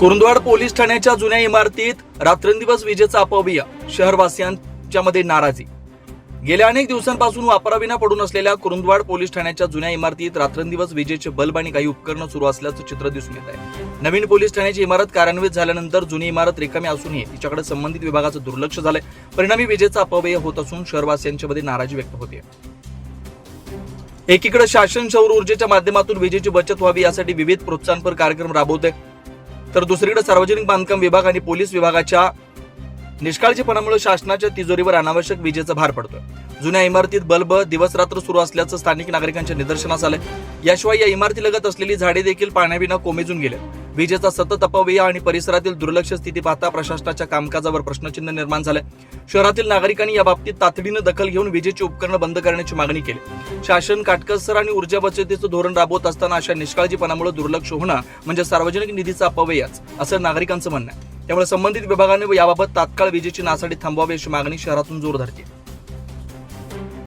Kurundwad police ठाण्याच्या जुन्या इमारतीत रात्रंदिवस विजेचा अपव्यय शहरवासियांच्या मध्ये नाराजी. गेल्या अनेक दिवसांपासून वापराविना पडून असलेल्या कुरुंदवाड पोलीस ठाण्याच्या जुन्या इमारतीत रात्रंदिवस विजेचे बल्ब आणि काही उपकरणं सुरू असल्याचं चित्र दिसून येत आहे. नवीन पोलीस ठाण्याची इमारत कार्यान्वित झाल्यानंतर जुनी इमारत रिकामी असूनही तिच्याकडे संबंधित विभागाचं दुर्लक्ष झालंय. परिणामी विजेचा अपव्यय होत असून शहरवासियांच्या मध्ये नाराजी व्यक्त होते. एकीकडे शासन सौर ऊर्जेच्या माध्यमातून विजेची बचत व्हावी यासाठी विविध प्रोत्साहनपर कार्यक्रम राबवते तर दुसरीकडे सार्वजनिक बांधकाम विभाग आणि पोलीस विभागाच्या निष्काळजीपणामुळे शासनाच्या तिजोरीवर अनावश्यक विजेचा भार पडतोय. जुन्या इमारतीत बल्ब दिवस रात्र सुरू असल्याचं स्थानिक नागरिकांच्या निदर्शनास आलंय. याशिवाय या इमारतीलगत असलेली झाडे देखील पाण्याविना कोमेजून गेले विजेचा सतत अपव्यय आणि परिसरातील दुर्लक्ष स्थिती पाहता प्रशासनाच्या कामकाजावर प्रश्नचिन्ह निर्माण झालंय शहरातील नागरिकांनी या बाबतीत तातडीनं दखल घेऊन विजेची उपकरणं बंद करण्याची मागणी केली. शासन काटकसर आणि ऊर्जा बचतीचं धोरण राबवत असताना अशा निष्काळजीपणामुळे दुर्लक्ष होणं म्हणजे सार्वजनिक निधीचा अपव्ययच असं नागरिकांचं म्हणणं आहे. त्यामुळे संबंधित विभागाने याबाबत तात्काळ विजेची नासाडी थांबवावी अशी मागणी शहरातून जोर धरते